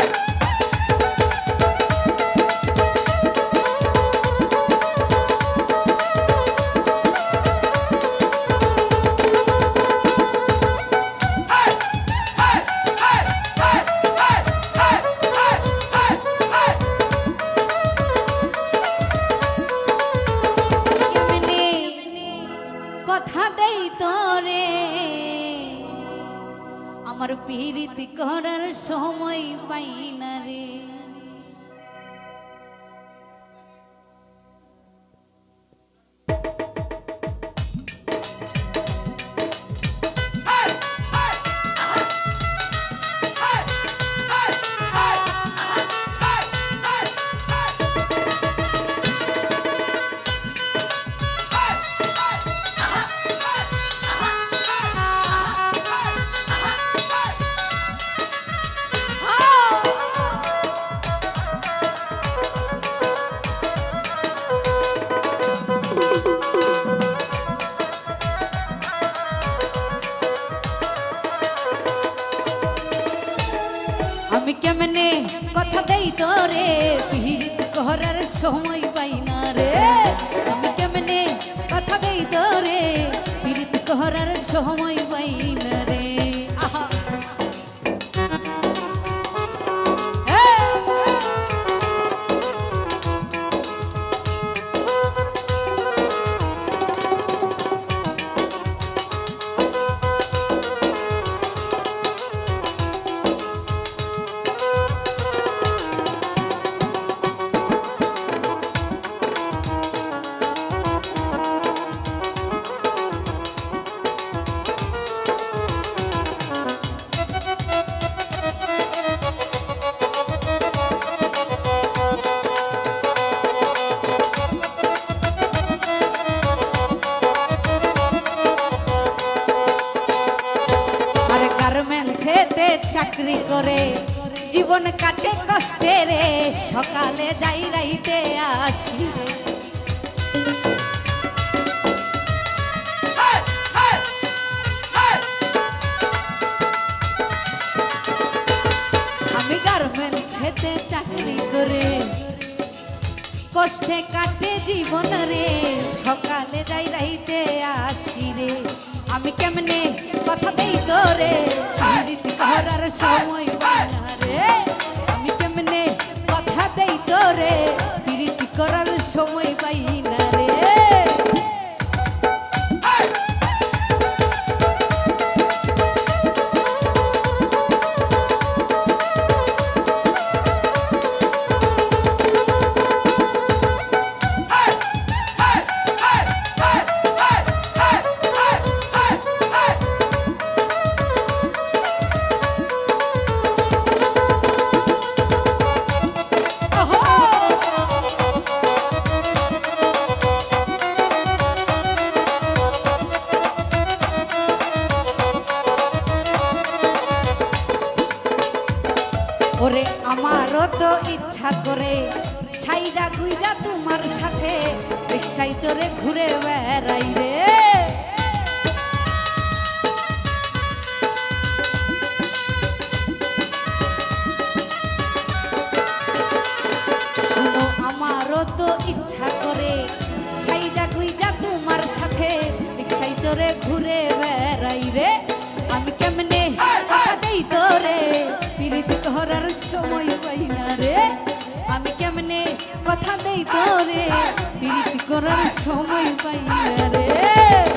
কেমনে আমার পীড়িত করার সময় পাই না রে। করার সময় চাকরি করে, জীবন কাটে কষ্টে রে, সকালে যাই রাইতে আসি রে। আমি গার্মেন্টসেতে চাকরি করে, কষ্টে কাটে জীবন রে, সকালে যাই রাইতে আসি রে। আমি কেমনে কথা দেই রীতি করার সময় করে সাইজা গুইজা তোমার সাথে রিক্সায় চড়ে ঘুরে বেড়াই রে আমারও তো ইচ্ছা করে সাইজা গুইজা তোমার সাথে রিক্সায় চড়ে ঘুরে বেড়াই রে আমি কেমনে কথা দেই তোরে? পিরিত করার সময় পাই না রে। আমি কেমনে কথা দেই তোরে? প্রীতি করার সময় পাইয়া রে।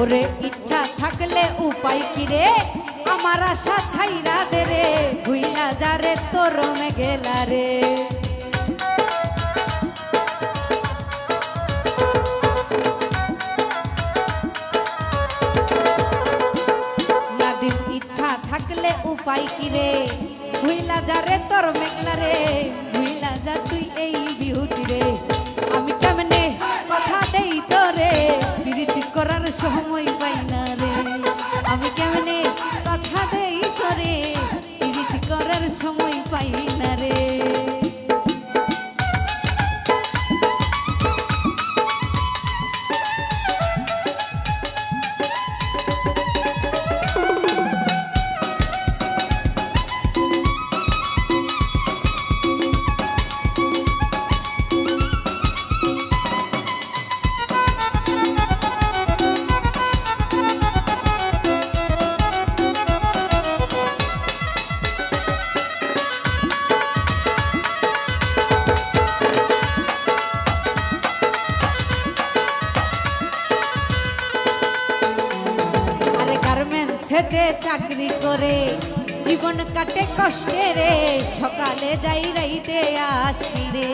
ওরে ইচ্ছা থাকলে উপায় কি রে? আমার আশা ছাইরা দে রে। ভুইলা যারে তোর মেঘেলা রে। ইচ্ছা থাকলে উপায় কি রে? ভুইলা যারে তোর মেঘলা রে। ভুইলা যা তুই এই বিহুটি রে। আমি কেমনে হেতে চাকরি করে। জীবন কাটে কষ্টে রে, সকালে যাই রাইতে আসি রে।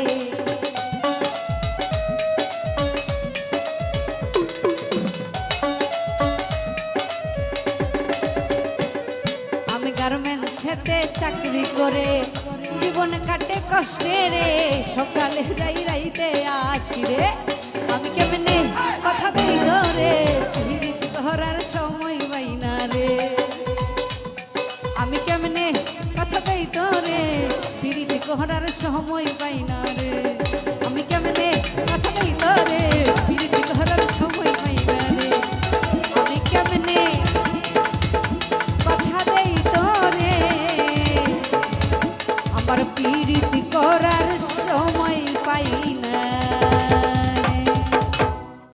আমি গার্মেন্টস হেতে চাকরি করে, জীবন কাটে কষ্টে রে, সকালে যাই রাইতে আসি রে। আমি কেমনে কথা দেই ধরে ধরার সময় সময় পাই রে। আমি কেমনে কথা দেই